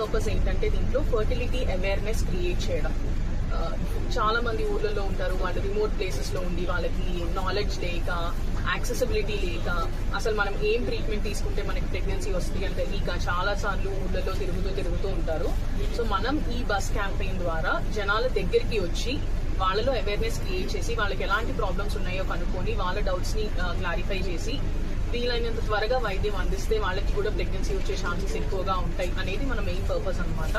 Purpose ఏంటంటే దీంట్లో fertility awareness create చేయడం. చాలా మంది ఊర్లలో ఉంటారు వాళ్ళు రిమోట్ ప్లేసెస్లో ఉండి వాళ్ళకి నాలెడ్జ్ లేక యాక్సెసిబిలిటీ లేక అసలు మనం ఏం ట్రీట్మెంట్ తీసుకుంటే మనకి ప్రెగ్నెన్సీ వస్తుంది అంటే తెలియక చాలా సార్లు ఊళ్ళలో తిరుగుతూ తిరుగుతూ ఉంటారు. సో మనం ఈ బస్ క్యాంపెయిన్ ద్వారా జనాల దగ్గరికి వచ్చి వాళ్ళలో అవేర్నెస్ క్రియేట్ చేసి వాళ్ళకి ఎలాంటి ప్రాబ్లమ్స్ ఉన్నాయో కనుక్కొని వాళ్ళ డౌట్స్ని క్లారిఫై చేసి వీలైనంత త్వరగా వైద్యం అందిస్తే వాళ్ళకి కూడా ప్రెగ్నెన్సీ వచ్చే ఛాన్సెస్ ఎక్కువగా ఉంటాయి అనేది మన మెయిన్ పర్పస్ అనమాట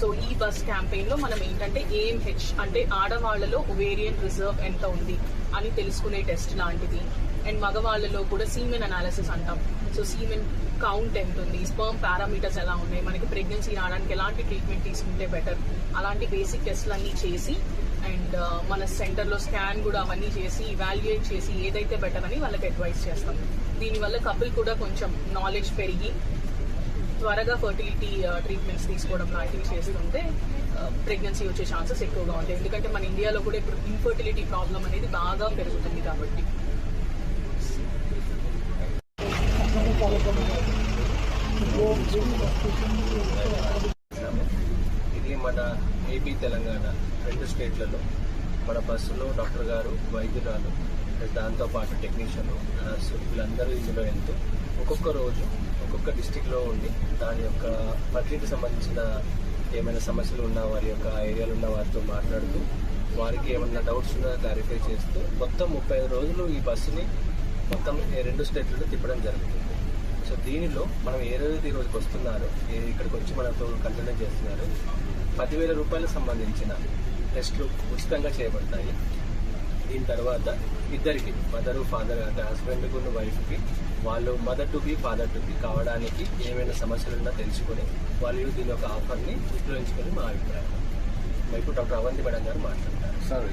సో ఈ బస్ క్యాంపెయిన్లో మనం ఏంటంటే ఏఎంహెచ్ అంటే ఆడవాళ్ళలో ఒవేరియన్ రిజర్వ్ ఎంత ఉంది అని తెలుసుకునే టెస్ట్ లాంటిది. అండ్ మగవాళ్ళలో కూడా సీమెన్ అనాలిసిస్ అంటాం. సో సీమెన్ కౌంట్ ఎంత ఉంది? స్పర్మ్ పారామీటర్స్ ఎలా ఉన్నాయి? మనకి ప్రెగ్నెన్సీ రావడానికి ఎలాంటి ట్రీట్మెంట్ తీసుకుంటే బెటర్ అలాంటి బేసిక్ టెస్ట్లు అన్ని చేసి అండ్ మన సెంటర్లో స్కాన్ కూడా అవన్నీ చేసి ఇవాల్యుయేట్ చేసి ఏదైతే బెటర్ అని వాళ్ళకి అడ్వైస్ చేస్తాం. దీనివల్ల కపుల్ కూడా కొంచెం నాలెడ్జ్ పెరిగి త్వరగా ఫర్టిలిటీ ట్రీట్మెంట్స్ uh, తీసుకోవడం లాంటివి చేస్తుంటే uh, ప్రెగ్నెన్సీ వచ్చే ఛాన్సెస్ ఎక్కువగా ఉంటాయి. ఎందుకంటే మన ఇండియాలో కూడా ఇప్పుడు ఇన్ఫర్టిలిటీ ప్రాబ్లం అనేది బాగా పెరుగుతుంది కాబట్టి. ఇది మన ఏపీ తెలంగాణ రెండు స్టేట్లలో. మన బస్సులో డాక్టర్ గారు వైద్యురాలు దాంతో పాటు టెక్నీషియన్ నర్సు వీళ్ళందరూ ఇందులో వెళ్తూ ఒక్కొక్క రోజు ఒక్కొక్క డిస్టిక్లో ఉండి దాని యొక్క ఫర్టిలిటీకి సంబంధించిన ఏమైనా సమస్యలు ఉన్న వారి యొక్క ఏరియాలు ఉన్న వారితో మాట్లాడుతూ వారికి ఏమైనా డౌట్స్ ఉన్నా క్లారిఫై చేస్తూ మొత్తం ముప్పై ఐదు రోజులు ఈ బస్సుని మొత్తం రెండు స్టేట్లలో తిప్పడం జరుగుతుంది. సో దీనిలో మనం ఏ రోజు ఈ రోజుకి వస్తున్నారో ఇక్కడికి వచ్చి మనతో కంటిన్యూ చేస్తున్నారు పదివేల రూపాయలకు సంబంధించిన టెస్ట్లు ఉచితంగా చేయబడతాయి. దీని తర్వాత ఇద్దరికి మదరు ఫాదర్ అంటే హస్బెండ్ ఉన్న వైఫ్కి వాళ్ళు mother to be father to be కావడానికి ఏమైనా సమస్యలు ఉన్నా తెలుసుకొని వాళ్ళు దీని యొక్క ఆఫర్ని ఉపయోగించుకొని మా అభిప్రాయం. ఇప్పుడు డాక్టర్ అవంతి మేడం గారు మాట్లాడతారు. సార్